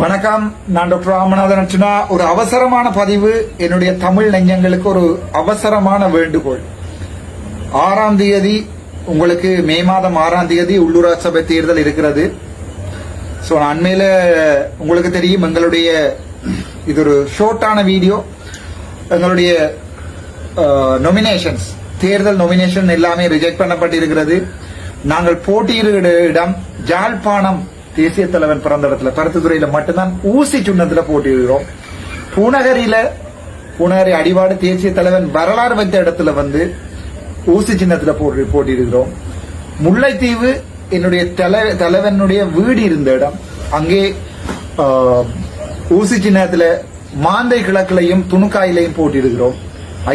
வணக்கம். நான் டாக்டர் ராமநாதன் அர்ச்சனா ஒரு அவசரமான பதிவு. என்னுடைய தமிழ் நெஞ்சங்களுக்கு ஒரு அவசரமான வேண்டுகோள். ஆறாம் தேதி உங்களுக்கு மே மாதம் ஆறாம் தேதி உள்ளூராட்சி சபை தேர்தல் இருக்கிறது. ஸோ அண்மையில் உங்களுக்கு தெரியும் எங்களுடைய இது ஒரு ஷோர்ட்டான வீடியோ எங்களுடைய நொமினேஷன்ஸ் தேர்தல் நொமினேஷன் எல்லாமே ரிஜெக்ட் பண்ணப்பட்டிருக்கிறது. நாங்கள் போட்டியிடுகிற இடம் ஜாழ்ப்பாணம் தேசிய தலைவன் பிறந்த இடத்துல பருத்துத்துறையில மட்டும்தான் ஊசி சுண்ணத்துல போட்டியிடுகிறோம். பூநகரியில பூநகரி அடிவாடு தேசிய தலைவன் வரலாறு வைத்த இடத்துல வந்து ஊசி சின்னத்துல போட்டி போட்டியிருக்கிறோம் முல்லைத்தீவு என்னுடைய தலை தலைவனுடைய வீடு இருந்த இடம். அங்கே ஊசி சின்னத்துல மாந்தை கிழக்குலையும் துணுக்காயிலையும் போட்டியிருக்கிறோம்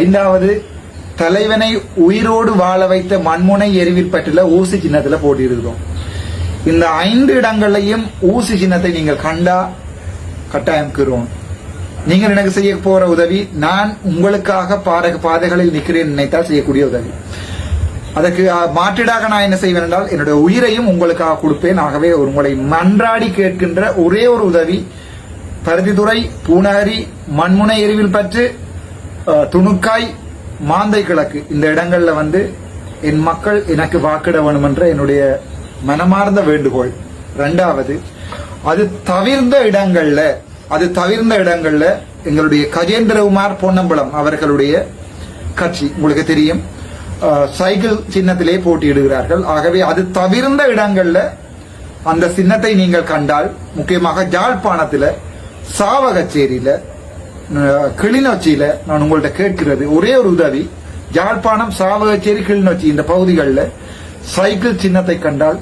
ஐந்தாவது தலைவனை உயிரோடு வாழ வைத்த மண்முனை எரிவில் பற்றில ஊசி சின்னத்துல போட்டியிருக்கிறோம் இந்த ஐந்து இடங்களையும் ஊசி சின்னத்தை நீங்கள் கண்டா கட்டாயம் கீறுவோம். நீங்கள் எனக்கு செய்ய போற உதவி நான் உங்களுக்காக பாறை பாதைகளில் நிற்கிறேன் நினைத்தால் செய்யக்கூடிய உதவி. அதற்கு மாற்றிடாக மாற்றீடாக நான் என்ன செய்வேன் என்றால் என்னுடைய உயிரையும் உங்களுக்காக கொடுப்பேன். ஆகவே ஒரு உங்களை மன்றாடி கேட்கின்ற ஒரே ஒரு உதவி பருத்தித்துறை பூநகரி மண்முனை எரிவில் பற்று துணுக்காய் மாந்தை கிழக்கு. இந்த இடங்கள்ல வந்து என் மக்கள் எனக்கு வாக்கிட வேணும் என்ற என்னுடைய மனமார்ந்த வேண்டுகோள். ரெண்டாவது அது தவிர்ந்த இடங்கள்ல அது தவிர்ந்த இடங்கள்ல எங்களுடைய கஜேந்திரகுமார் பொன்னம்பலம் அவர்களுடைய கட்சி. உங்களுக்கு தெரியும். சைக்கிள் சின்னத்திலே போட்டியிடுகிறார்கள். ஆகவே அது தவிர்ந்த இடங்கள்ல அந்த சின்னத்தை நீங்கள் கண்டால் முக்கியமாக ஜாழ்ப்பாணத்தில் சாவகச்சேரியில் கிளிநொச்சியில் கிளிநொச்சியில நான் உங்கள்கிட்ட கேட்கிறது ஒரே ஒரு உதவி ஜாழ்ப்பாணம் சாவகச்சேரி கிளிநொச்சி இந்த பகுதிகளில் சைக்கிள் சின்னத்தை கண்டால்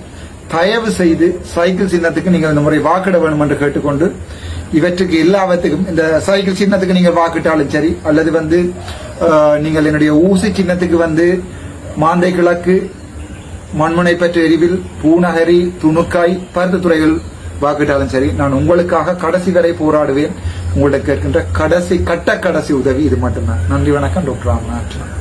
தயவு செய்து சைக்கிள் சின்னத்துக்கு நீங்கள் இந்த முறை வாக்கிட வேண்டும் என்று கேட்டுக்கொண்டு இவற்றுக்கு எல்லாவற்றுக்கும் இந்த சைக்கிள் சின்னத்துக்கு நீங்கள் வாக்கிட்டாலும் சரி அல்லது வந்து நீங்கள் என்னுடைய ஊசி சின்னத்துக்கு வந்து மாந்தை கிழக்கு மண்முனை பெற்ற எரிவில் பூநகரி துணுக்காய் பருத்துத்துறைகள் வாக்கிட்டாலும் சரி நான் உங்களுக்காக கடைசி வரை போராடுவேன். உங்கள்ட்ட கேட்கின்ற கடைசி கட்ட கடைசி உதவி இது மட்டும்தான். நன்றி வணக்கம் டாக்டர் ராமநாதன்.